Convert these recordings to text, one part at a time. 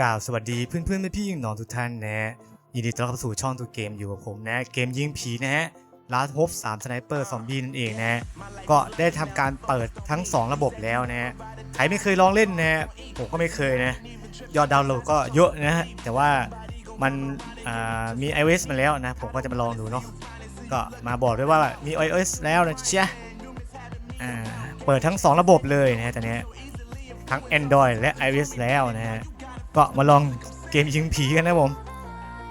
กล่าวสวัสดีเพื่อนเพื่อนพี่ๆน้องทุกท่านนะฮะยินดีต้อนรับเข้าสู่ช่องตัวเกมอยู่กับผมนะเกมยิงผีนะฮะลาสโฮปสามสไนเปอร์ซอมบี้นั่นเองนะก็ได้ทำการเปิดทั้ง 2 ระบบแล้วนะฮะใครไม่เคยลองเล่นนะฮะผมก็ไม่เคยนะยอดดาวน์โหลดก็เยอะนะฮะแต่ว่ามันมี iOS มาแล้วนะผมก็จะมาลองดูเนาะก็มาบอกด้วยว่ามี iOS แล้วนะเชียเปิดทั้ง 2 ระบบเลยนะฮะตอนนี้ทั้ง Android และ iOS แล้วนะฮะ ก็มาลองเกมยิงผีกันนะผม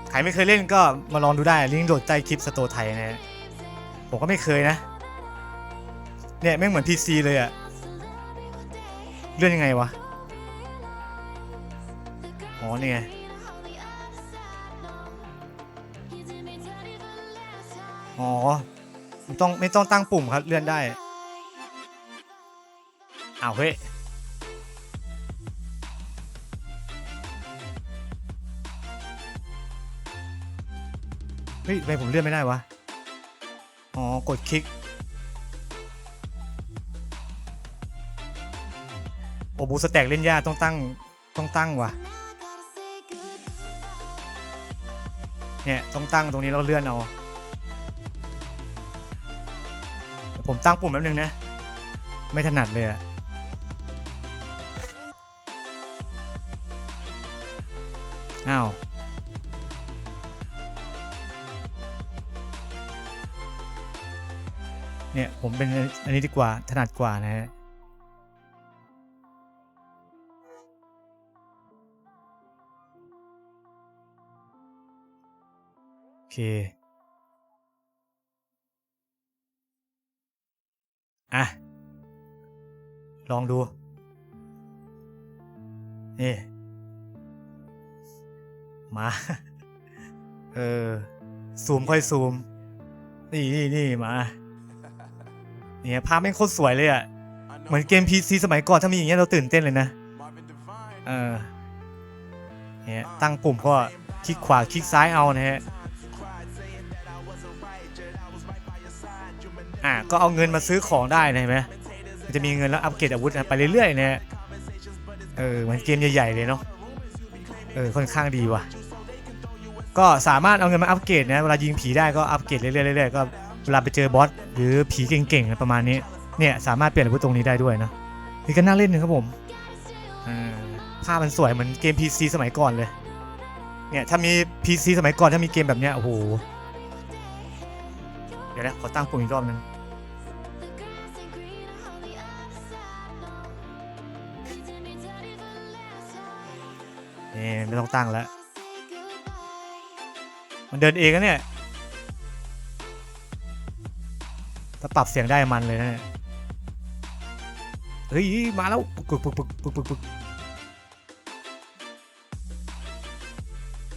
ใครไม่เคยเล่นก็มาลองดูได้ลิงก์โดดใต้คลิปสโตไทยนะผมก็ไม่เคยนะ เนี่ยแม่เหมือน PC เลยอะเลื่อนยังไงวะ อ๋อนี่ไงอ๋อไม่ต้องไม่ต้องตั้งปุ่มครับเลื่อนได้อ้าวเฮ้ย เฮ้ยทำไมผมเลื่อนไม่ได้วะ อ๋อ กดคลิก โอบูสแต็กเล่นยากต้องตั้ง ต้องตั้งวะเนี่ย ต้องตั้งตรงนี้แล้วเลื่อนเอา ผมตั้งปุ่มแป๊บนึงนะ ไม่ถนัดเลยอะอ้าว เนี่ยผมเป็นอันนี้ดีกว่าถนัดกว่านะฮะโอเคอะ ลองดู นี่ มา เออ ซูมค่อยซูม นี่นี่นี่มา เนี่ยภาพแม่งโคตรสวยเลยอะ่ะ เหมือนเกม PC สมัยก่อนถ้ามีอย่างเงี้ยเราตื่นเต้นเลยนะ เออ เนี่ยตั้งปุ่มก็คลิกขวาคลิกซ้ายเอานะฮะ อะก็เอาเงินมาซื้อของได้นะเห็นไหมมันจะมีเงินแล้วอัปเกรดอาวุธนะไปเรื่อยๆนะฮะ เออเหมือนเกมใหญ่ๆเลยเนาะ เออค่อนข้างดีว่ะก็สามารถเอาเงินมาอัปเกรดนะเวลายิงผีได้ก็อัปเกรดเรื่อยๆเรื่อยๆก็ เวลาไปเจอบอสหรือผีเก่งๆอะไรประมาณนี้เนี่ยสามารถเปลี่ยนอาวุธตรงนี้ได้ด้วยนะนี่ก็น่าเล่นนะครับผมอ่าภาพมันสวยเหมือนเกม PC สมัยก่อนเลยเนี่ยถ้ามี PC สมัยก่อนถ้ามีเกมแบบเนี้ยโอ้โหเดี๋ยวนะขอตั้งปุ่มอีกรอบนึงนี่ไม่ต้องตั้งแล้ว มันเดินเองนะเนี่ย ถ้าปรับเสียงได้มันเลยนะเนี่ยเฮ้ยมาแล้วปึกปึกปึกปึกปึกปึก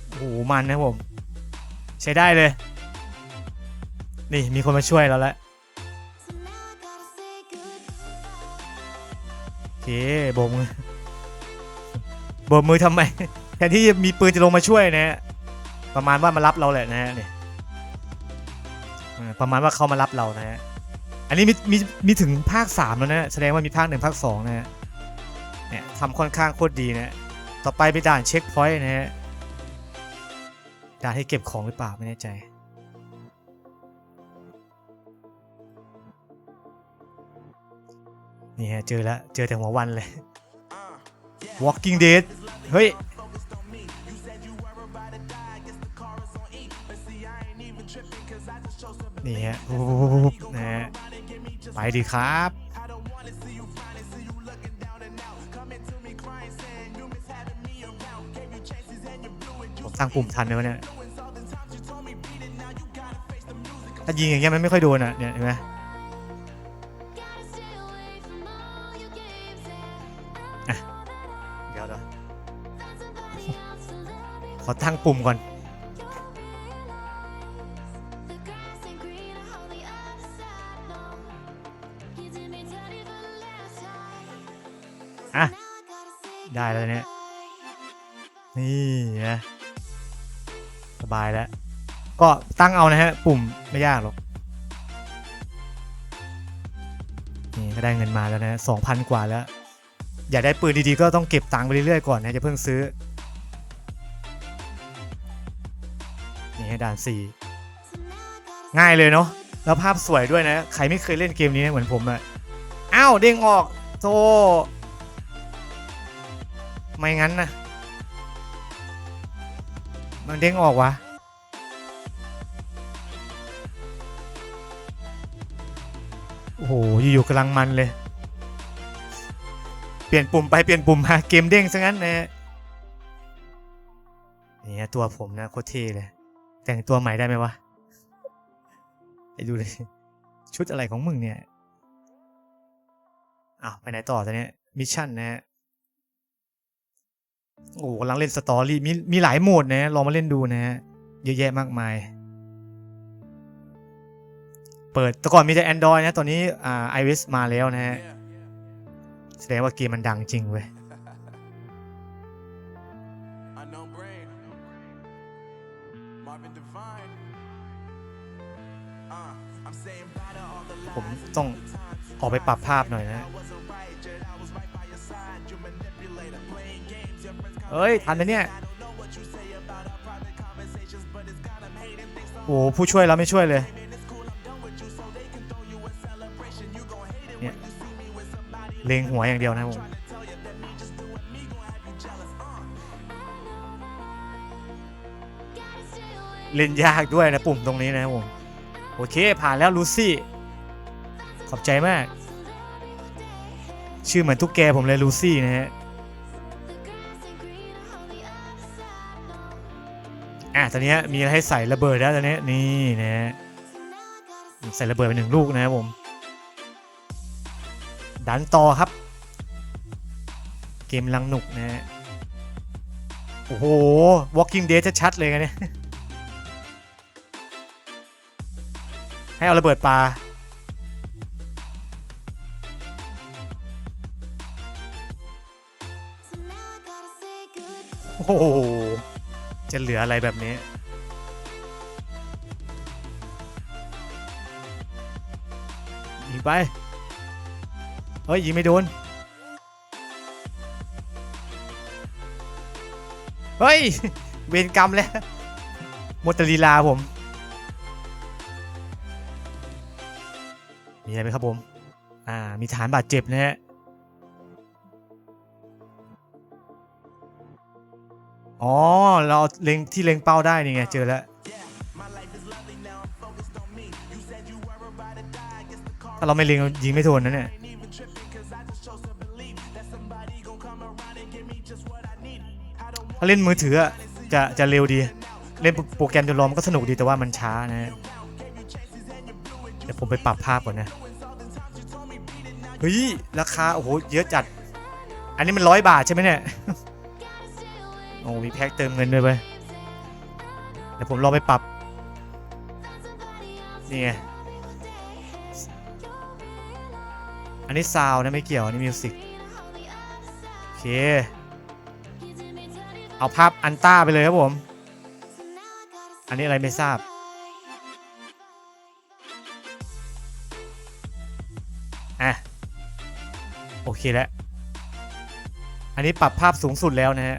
โอ้โหมันนะผม ใช้ได้เลย นี่มีคนมาช่วยเราแล้วโอเคโบกมือโบกมือทำไมแทนที่จะมีปืนจะลงมาช่วยนะฮะประมาณว่ามารับเราแหละนะฮะนี่ประมาณว่าเขามารับเรานะฮะ อันนี้มีมีมีถึงภาค 3 แล้วนะแสดงว่ามีภาคหนึ่งภาค2นะฮะเนี่ยทำค่อนข้างโคตรดีนะต่อไปไปด่านเช็คพอยต์นะฮะด่านให้เก็บของหรือเปล่าไม่แน่ใจนี่ฮะเจอแล้วเจอแต่หัววันเลย Walking Dead เฮ้ยนี่ฮะปุ๊บนะฮะ ไปดีครับ ผมตั้างปุ่มทันเลยวะเนี่ย ถ้ายิงอย่างเงี้ยมันไม่ค่อยโดนอะ เนี่ยเห็นไหมอะเดี๋ยวเดี๋ยวขอตั้งปุ่มก่อน ได้แล้วเนี่ย นี่นะสบายแล้ว ก็ตั้งเอานะฮะ ปุ่มไม่ยากหรอก นี่ก็ได้เงินมาแล้วนะสองพันกว่าแล้ว อยากได้ปืนดีๆ ก็ต้องเก็บตังค์ไปเรื่อยๆก่อนนะจะเพิ่งซื้อ นี่ให้ด่านสี่ง่ายเลยเนาะแล้วภาพสวยด้วยนะ ใครไม่เคยเล่นเกมนี้นะเหมือนผมอะอ้าวเด้งออกโซ ไม่งั้นนะมันเด้งออกวะโอ้โหอยู่ๆกำลังมันเลย เปลี่ยนปุ่มไปเปลี่ยนปุ่มมาเกมเด้งซะงั้นนะฮะนี่ยตัวผมนะโคตรเท่เลย แต่งตัวใหม่ได้ไหมวะไปดูเลยชุดอะไรของมึงเนี่ยอ้าวไปไหนต่อตอนนี้มิชชั่นนะฮะ โอ้กำลังเล่นสตอรี่มีมีหลายโหมดนะลองมาเล่นดูนะฮะเยอะแยะมากมาย เปิดแต่ก่อนมีแต่ Android นะ ตอนนี้อ่า iOS มาแล้วนะฮะแสดงว่าเกมมันดังจริงเว้ยผมต้องออกไปปรับภาพหน่อยนะ เฮ้ย ทันนะเนี่ยโอ้ผู้ช่วยเราไม่ช่วยเลยเนี่ยเลงหัวอย่างเดียวนะผมเล่นยากด้วยนะปุ่มตรงนี้นะผมโอเคผ่านแล้วลูซี่ขอบใจมาก ชื่อเหมือนทุกแกผมเลยลูซี่นะฮะ ตอนนี้มีอะไรให้ใส่ระเบิดแล้วตอนนี้นี่นะฮะใส่ระเบิดไปหนึ่งลูกนะครับผม ดันต่อครับ เกมลังหนุกนะฮะโอ้โห Walking Dead ชัดๆเลยกันเนี่ย ให้เอาระเบิดปลาโอ้โห จะเหลืออะไรแบบนี้ ยิงไป เฮ้ย ยิงไม่โดน เฮ้ย เวรกรรมแล้วมดตลีลาผม มีอะไรไหมครับผม อ่า มีฐานบาดเจ็บนะฮะ อ๋อ เราเล็งที่เล็งเป้าได้นี่ไงเจอแล้วถ้าเราไม่เล็งเรายิงไม่โดนนะเนี่ยถ้าเล่นมือถืออะจะจะเร็วดี เล่นโปรแกรมจะรอมันก็สนุกดีแต่ว่ามันช้านะฮะเดี๋ยวผมไปปรับภาพก่อนนะ เฮ้ย ราคา โอ้โห เยอะจัด อันนี้มันร้อยบาทใช่ไหมเนี่ย โอ้มีแพ็คเติมเงินด้วยไปเดี๋ยวผมลองไปปรับ นี่ไง อันนี้ซาวนะไม่เกี่ยว อันนี้มิวสิกโอเค เอาภาพอันต้าไปเลยครับผม อันนี้อะไรไม่ทราบอะโอเคแล้ว อันนี้ปรับภาพสูงสุดแล้วนะฮะ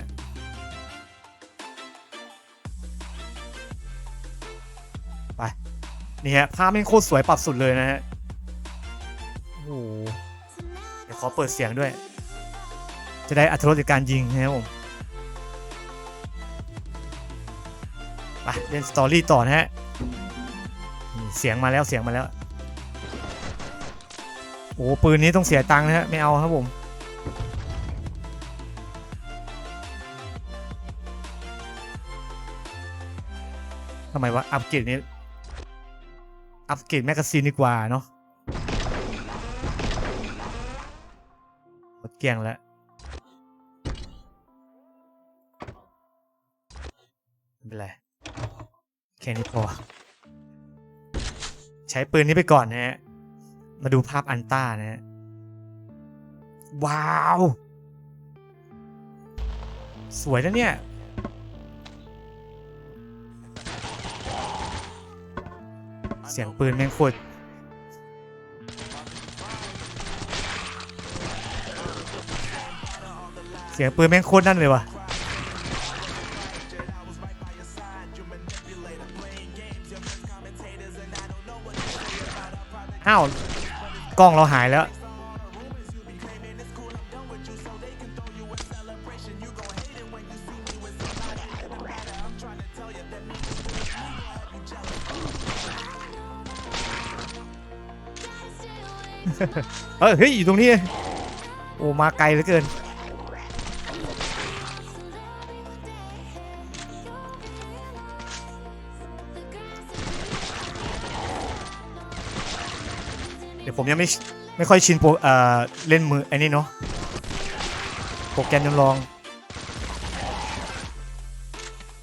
ไป นี่ฮะภาพแม่งโคตรสวยปรับสุดเลยนะฮะโอ้โหเดี๋ยวขอเปิดเสียงด้วย จะได้อัตรสในการยิงนะครับผมไปเล่นสตอรี่ต่อนะฮะเสียงมาแล้วเสียงมาแล้วโอ้ปืนนี้ต้องเสียตังค์นะฮะไม่เอาครับผมทำไมวะอัปเกรดนี้ อัปเกรดแมกกาซีนดีกว่าเนาะหมดเกลี้ยงแล้วไม่เป็นไรแค่นี้พอ ใช้ปืนนี้ไปก่อนนะฮะ มาดูภาพอันต้านะฮะ ว้าว สวยนะเนี่ย เสียงปืนแม่งโคตรเสียงปืนแม่งโคตรนั่นเลยว่ะอ้าวกล้องเราหายแล้ว เออเฮ้ยอยู่ตรงนี้โอ้มาไกลเหลือเกิน เดี๋ยวผมยังไม่ไม่ค่อยชินโปรเอ่อเล่นมือไอ้นี่เนาะโปรแกรมจำลอง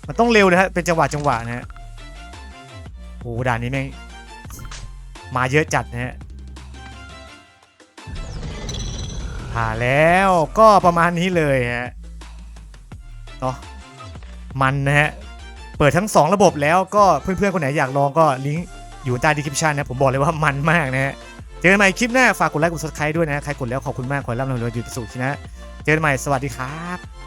มันต้องเร็วนะฮะเป็นจังหวะจังหวะนะฮะโอ้ด่านนี้แม่งมาเยอะจัดนะฮะ ผ่าแล้วก็ประมาณนี้เลยฮะเนาะมันนะฮะ เปิดทั้ง 2 ระบบแล้วก็เพื่อนๆ คนไหนอยากลองก็ลิงก์อยู่ใต้ดีคริปชันนะผมบอกเลยว่ามันมากนะฮะ เจอกันใหม่คลิปหน้า ฝากกดไลค์กด subscribe ด้วยนะ ใครกดแล้วขอบคุณมากขอให้ร่ำรวยอยู่สุขนะ เจอกันใหม่สวัสดีครับ